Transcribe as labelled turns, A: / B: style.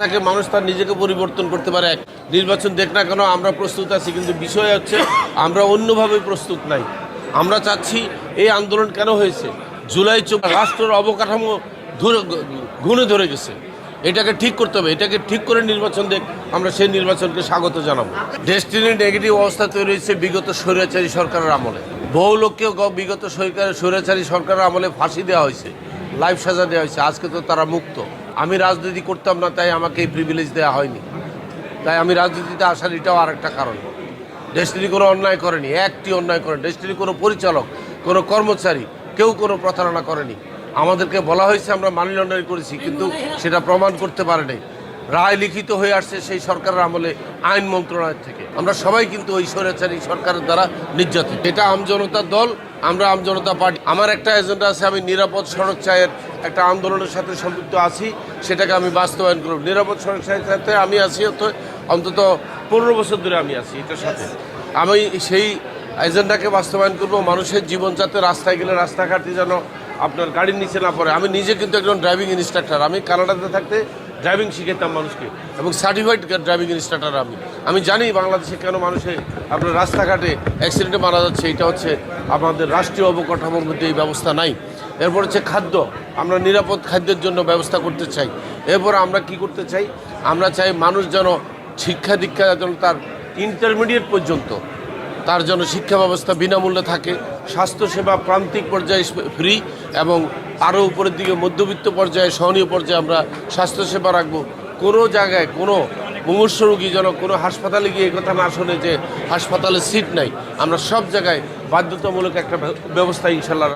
A: তাকে মানুষ তার নিজেকে পরিবর্তন করতে পারে। এক নির্বাচন দেখ না কেন, আমরা প্রস্তুত আছি, কিন্তু বিষয় হচ্ছে, আমরা অন্যভাবে প্রস্তুত নাই। আমরা চাচ্ছি, এই আন্দোলন কেন হয়েছে? জুলাই চোখ রাষ্ট্রের অবকাঠামো গুণে ধরে গেছে। এটাকে ঠিক করতে হবে, এটাকে ঠিক করে নির্বাচন দেখ, আমরা সেই নির্বাচনকে স্বাগত জানাব। ডেস্টিনি নেগেটিভ অবস্থা তৈরি হয়েছে বিগত স্বৈরাচারী সরকারের আমলে। বহু লোককে বিগত সরকার স্বৈরাচারী সরকারের আমলে ফাঁসি দেওয়া হয়েছে, লাইফ সাজা দেওয়া হয়েছে, আজকে তো তারা মুক্ত। আমি রাজনীতি করতাম না, তাই আমাকে এই প্রিভিলেজ দেওয়া হয়নি। তাই আমি রাজনীতিতে আসার এটাও আরেকটা কারণ। ডেস্টিনি কোনো অন্যায় করেনি, একটি অন্যায় করেনি। ডেস্টিনি কোনো পরিচালক, কোনো কর্মচারী, কেউ কোনো প্রতারণা করেনি। আমাদেরকে বলা হয়েছে, আমরা মানি লন্ডারিং করেছি, কিন্তু সেটা প্রমাণ করতে পারে নাই। রায় লিখিত হয়ে আসছে সেই সরকারের আমলে, আইন মন্ত্রণালয় থেকে। আমরা সবাই কিন্তু ওই স্বৈরাচারী সরকারের দ্বারা নির্যাতিত। এটা আমজনতার দল, আমরা আমজনতা পার্টি। আমার একটা এজেন্ডা আছে, আমি নিরাপদ সড়ক চায়ের একটা আন্দোলনের সাথে সম্পৃক্ত আছি, সেটাকে আমি বাস্তবায়ন করব। নিরাপদ চায়ের সাথে আমি আছি অন্তত পনেরো বছর ধরে আমি আছি এটার সাথে। আমি সেই এজেন্ডাকে বাস্তবায়ন করব, মানুষের জীবন যাতে রাস্তায় গেলে রাস্তাঘাটে যেন আপনার গাড়ির নিচে না পড়ে। আমি নিজে কিন্তু একজন ড্রাইভিং ইনস্ট্রাক্টর আমি কানাডাতে থাকতে ড্রাইভিং শিখেতাম মানুষকে, এবং সার্টিফাইড ড্রাইভিং ইনস্ট্রাক্টর আমি। আমি জানি বাংলাদেশে কেন মানুষে আপনার রাস্তাঘাটে অ্যাক্সিডেন্টে মারা যাচ্ছে, এটা হচ্ছে আমাদের রাষ্ট্রীয় অবকাঠামোর মধ্যে এই ব্যবস্থা নাই। এরপর হচ্ছে খাদ্য। আমরা নিরাপদ খাদ্যের জন্য ব্যবস্থা করতে চাই। এরপর আমরা কি করতে চাই? আমরা চাই মানুষ যেন শিক্ষা দীক্ষা যেন তার ইন্টারমিডিয়েট পর্যন্ত, তার জন্য শিক্ষা ব্যবস্থা বিনামূল্যে থাকে, স্বাস্থ্যসেবা প্রান্তিক পর্যায়ে ফ্রি এবং আরও উপরের দিকে মধ্যবিত্ত পর্যায়ে সহনীয় পর্যায়ে আমরা স্বাস্থ্যসেবা রাখব। কোনো জায়গায় কোনো মুমূর্ষ রোগী যেন কোনো হাসপাতালে গিয়ে কথা না শোনে যে হাসপাতালে সিট নাই। আমরা সব জায়গায় বাধ্যতামূলক একটা ব্যবস্থা ইনশাল্লাহ